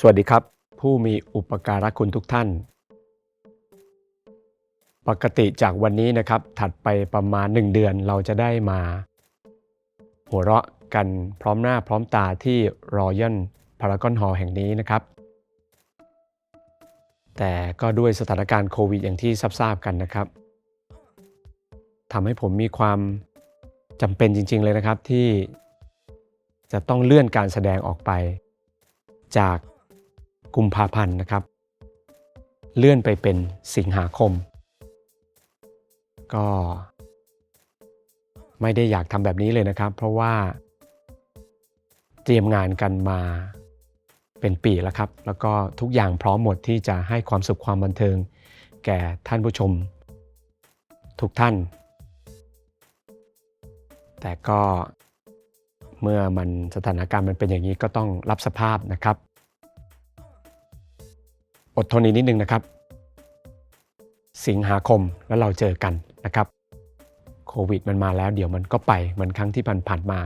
สวัสดีครับ ผู้มีอุปการะคุณทุกท่าน ปกติจากวันนี้นะครับ ถัดไปประมาณ 1 เดือนเราจะได้มา หัวเราะกันพร้อมหน้าพร้อมตาที่รอยัลพารากอนฮอลแห่งนี้นะครับ แต่ก็ด้วยสถานการณ์โควิดอย่างที่ทราบกันนะครับทำให้ผมมีความจำเป็นจริง ๆ เลยนะครับที่จะต้องเลื่อนการแสดงออกไป จาก กุมภาพันธ์นะครับ เลื่อนไปเป็นสิงหาคม ก็ไม่ได้อยากทำแบบนี้เลยนะครับ เพราะว่า เตรียมงานกันมาเป็นปีแล้วครับ แล้วก็ทุกอย่างพร้อมหมดที่จะให้ความสุขความบันเทิง แก่ท่านผู้ชม ทุกท่าน แต่ก็เมื่อมันสถานการณ์มันเป็นอย่างนี้ก็ต้องรับสภาพนะครับ อดทนอีกนิดนึงนะครับ สิงหาคมแล้วเราเจอกันนะครับ โควิดมันมาแล้วเดี๋ยวมันก็ไปเหมือนครั้งที่ผ่านๆมา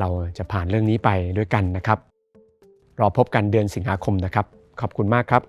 เราจะผ่านเรื่องนี้ไปด้วยกันนะครับ รอพบกันเดือนสิงหาคมนะครับ ขอบคุณมากครับ